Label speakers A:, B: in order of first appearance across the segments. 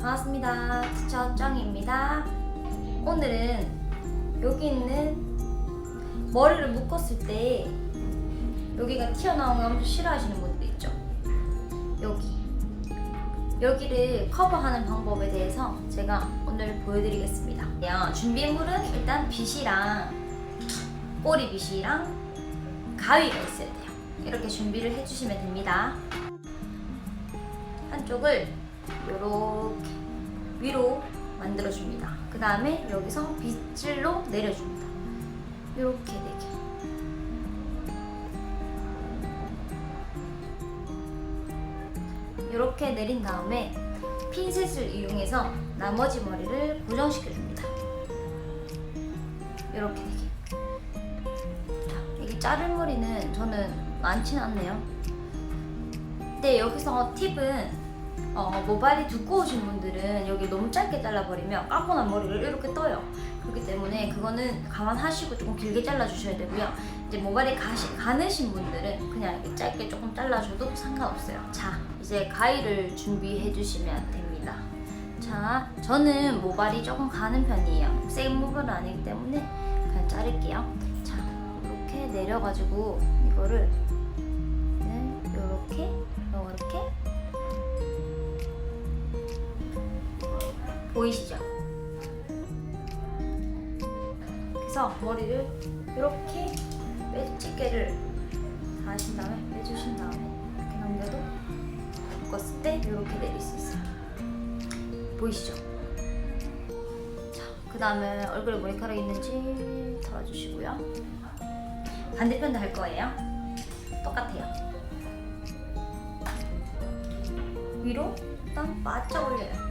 A: 반갑습니다. 티처 쩡입니다. 오늘은 여기 있는 머리를 묶었을 때 여기가 튀어나오는 거 싫어하시는 분들 있죠? 여기. 여기를 커버하는 방법에 대해서 제가 오늘 보여드리겠습니다. 야, 준비물은 일단 빗이랑 꼬리빗이랑 가위가 있어야 돼요. 이렇게 준비를 해주시면 됩니다. 한쪽을 이렇게 위로 만들어줍니다. 그 다음에 여기서 빗질로 내려줍니다. 이렇게 되게. 이렇게 내린 다음에 핀셋을 이용해서 나머지 머리를 고정시켜줍니다. 이렇게 되게. 자, 이게 자른 머리는 저는 많지는 않네요. 근데 여기서 팁은 어, 모발이 두꺼우신 분들은 여기 너무 짧게 잘라버리면 난 머리를 이렇게 떠요. 그렇기 때문에 그거는 감안하시고 조금 길게 잘라주셔야 되고요. 이제 모발이 가시, 가느신 분들은 그냥 이렇게 짧게 조금 잘라줘도 상관없어요. 자, 이제 가위를 준비해 주시면 됩니다. 자, 저는 모발이 조금 가는 편이에요. 센 모발은 아니기 때문에 그냥 자를게요. 자, 이렇게 내려가지고 이거를 네, 이렇게, 이렇게 보이시죠? 그래서 머리를 이렇게 빼집게를 다 하신 다음에 빼주신 다음에 이렇게 넘겨도 묶었을 때 이렇게 내릴 수 있어요. 보이시죠? 자, 그 다음에 얼굴에 머리카락 있는지 털어주시고요. 반대편도 할 거예요. 똑같아요. 위로 일단 바짝 올려요.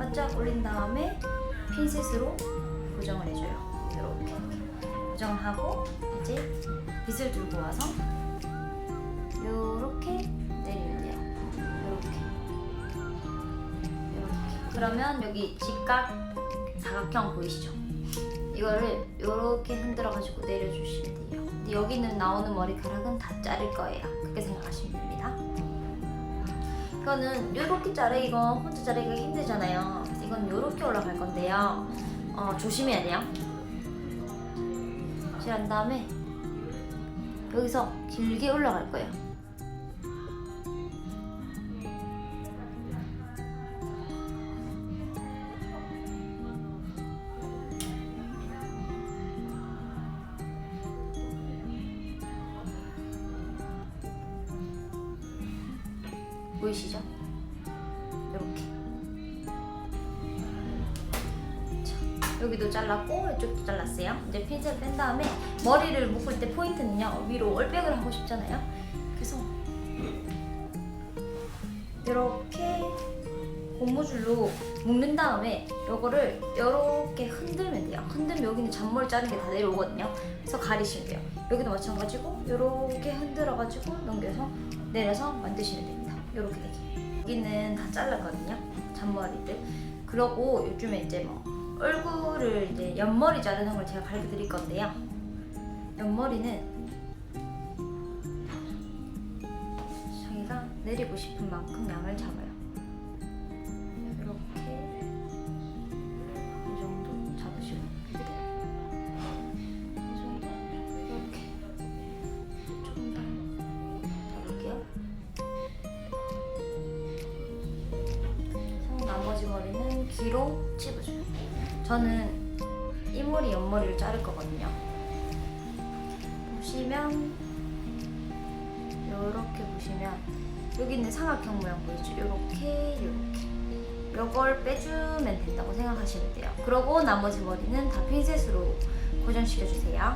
A: 바짝 올린 다음에 핀셋으로 고정을 해줘요. 이렇게 고정하고 이제 빗을 들고 와서 이렇게 내리면 돼요. 이렇게 이렇게 그러면 여기 직각 사각형 보이시죠? 이거를 이렇게 흔들어 가지고 내려주시면 돼요. 여기는 나오는 머리카락은 다 자를 거예요. 그렇게 생각하시면 됩니다. 이거는 이렇게 자르기가 혼자 자르기가 힘들잖아요. 이건 이렇게 올라갈 건데요. 어, 조심해야 돼요. 칠한 다음에 여기서 길게 올라갈 거예요. 보이시죠? 이렇게. 자, 여기도 잘랐고 이쪽도 잘랐어요. 이제 핀셋 뺀 다음에 머리를 묶을 때 포인트는요 위로 올백을 하고 싶잖아요. 그래서 이렇게 고무줄로 묶는 다음에 요거를 이렇게 흔들면 돼요. 흔들면 여기는 잔머리 자른 게 다 내려오거든요. 그래서 가리시면 돼요. 여기도 마찬가지고 이렇게 흔들어가지고 넘겨서 내려서 만드시면 됩니다. 이렇게 되게. 여기는 다 잘랐거든요. 잔머리들. 그러고 요즘에 이제 뭐 얼굴을 이제 옆머리 자르는 걸 제가 가르쳐 드릴 건데요. 옆머리는 자기가 내리고 싶은 만큼 양을 잡아요. 뒤로 찝어줘요. 저는 이 머리 옆머리를 자를 거거든요. 보시면 이렇게 보시면 여기 있는 사각형 모양 보이죠? 이렇게 이렇게 이걸 빼주면 된다고 생각하시면 돼요. 그러고 나머지 머리는 다 핀셋으로 고정시켜 주세요.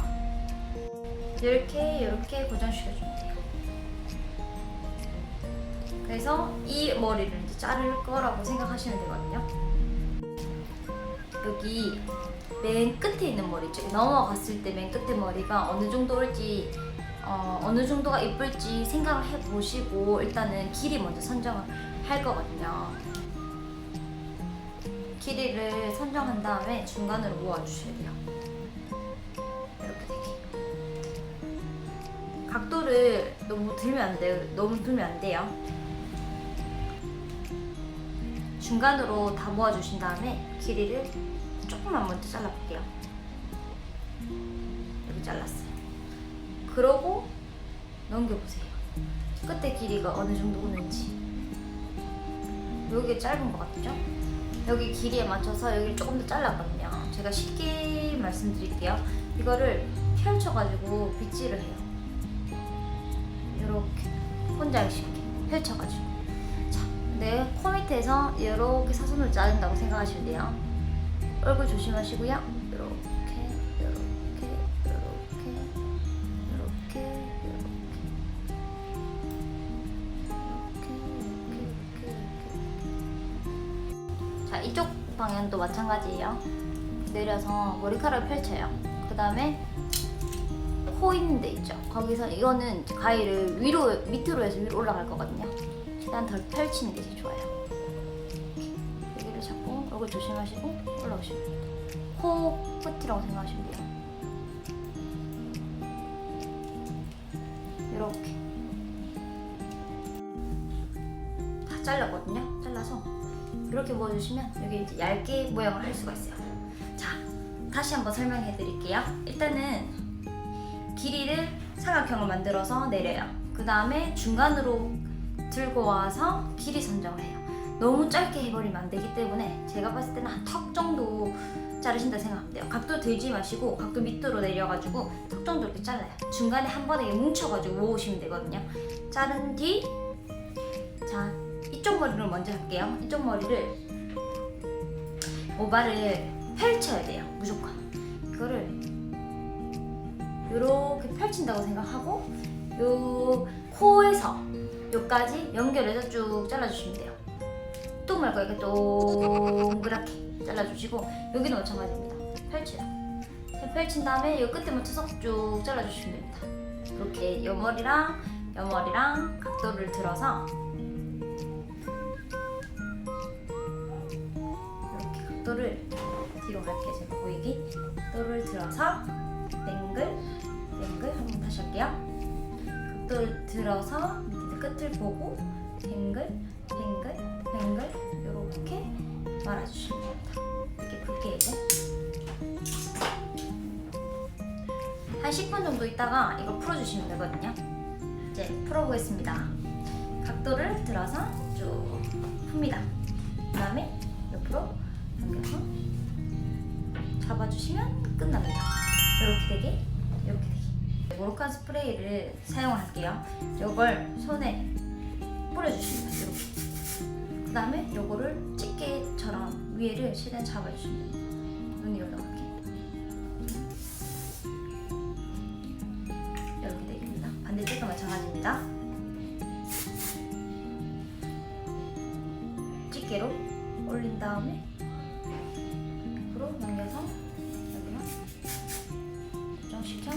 A: 이렇게 이렇게 고정시켜 주면 돼요. 그래서 이 머리를 이제 자를 거라고 생각하시면 되거든요. 여기 맨 끝에 있는 머리 있죠? 넘어갔을 때 맨 끝에 머리가 어느 정도 올지 어, 어느 정도가 이쁠지 생각을 해보시고 일단은 길이 먼저 선정을 할 거거든요. 길이를 선정한 다음에 중간으로 모아주셔야 돼요. 이렇게 되게. 각도를 너무 들면 안 돼요. 너무 들면 안 돼요. 중간으로 다 모아주신 다음에 길이를 조금만 먼저 잘라볼게요. 여기 잘랐어요. 그러고 넘겨보세요. 끝에 길이가 어느 정도 오는지. 여기 짧은 것 같죠? 여기 길이에 맞춰서 여기를 조금 더 잘랐거든요. 제가 쉽게 말씀드릴게요. 이거를 펼쳐가지고 빗질을 해요. 이렇게 혼자 쉽게 펼쳐가지고. 자, 내 코 밑에서 이렇게 사선을 자른다고 생각하시면 돼요. 얼굴 조심하시고요. 이렇게, 이렇게, 이렇게, 이렇게, 이렇게. 이렇게, 이렇게, 이렇게. 자, 이쪽 방향도 마찬가지예요. 내려서 머리카락을 펼쳐요. 그 다음에 코 있는 데 있죠. 거기서 이거는 가위를 위로 밑으로 해서 위로 올라갈 거거든요. 최대한 덜 펼치는 게 제일 좋아요. 얼굴 조심하시고 올라오시면 됩니다. 코 끝이라고 생각하시면 돼요. 이렇게 다 잘랐거든요. 잘라서 이렇게 모아주시면 여기 이제 얇게 모양을 할 수가 있어요. 자, 다시 한번 설명해 드릴게요. 일단은 길이를 삼각형을 만들어서 내려요. 그 다음에 중간으로 들고 와서 길이 선정을 해요. 너무 짧게 해버리면 안 되기 때문에 제가 봤을 때는 한 턱 정도 자르신다 생각하면 돼요. 각도 들지 마시고 각도 밑으로 내려가지고 턱 정도 이렇게 잘라요. 중간에 한 번에 뭉쳐가지고 모으시면 되거든요. 자른 뒤, 자 이쪽 머리를 먼저 할게요. 이쪽 머리를 모발을 펼쳐야 돼요. 무조건. 이거를 이렇게 펼친다고 생각하고 요 코에서 요까지 연결해서 쭉 잘라주시면 돼요. 또 말고 이렇게 동그랗게 잘라주시고 여기도 마찬가지입니다. 펼쳐요. 펼친 다음에 요 끝에 맞춰서 쭉 잘라주시면 됩니다. 이렇게 옆머리랑 옆머리랑 각도를 들어서 이렇게 각도를 뒤로 갈게요. 제가 보이게 각도를 들어서 뱅글 뱅글 한번 다시 할게요. 각도를 들어서 밑에 끝을 보고 뱅글 말아주시면 됩니다. 이렇게 굵게 이제 한 10분 정도 있다가 이거 풀어주시면 되거든요. 이제 풀어보겠습니다. 각도를 들어서 쭉 풉니다. 그 다음에 옆으로 넘겨서 잡아주시면 끝납니다. 이렇게 되게 이렇게 되게 모로칸 스프레이를 사용할게요. 이걸 손에 뿌려주십니다. 이렇게. 그 다음에 요거를 집게처럼 위에를 최대한 잡아주시면 돼요. 눈이 올라가게. 이렇게 되겠습니다. 반대쪽도 마찬가지입니다. 집게로 올린 다음에 옆으로 넘겨서 여기만 고정시켜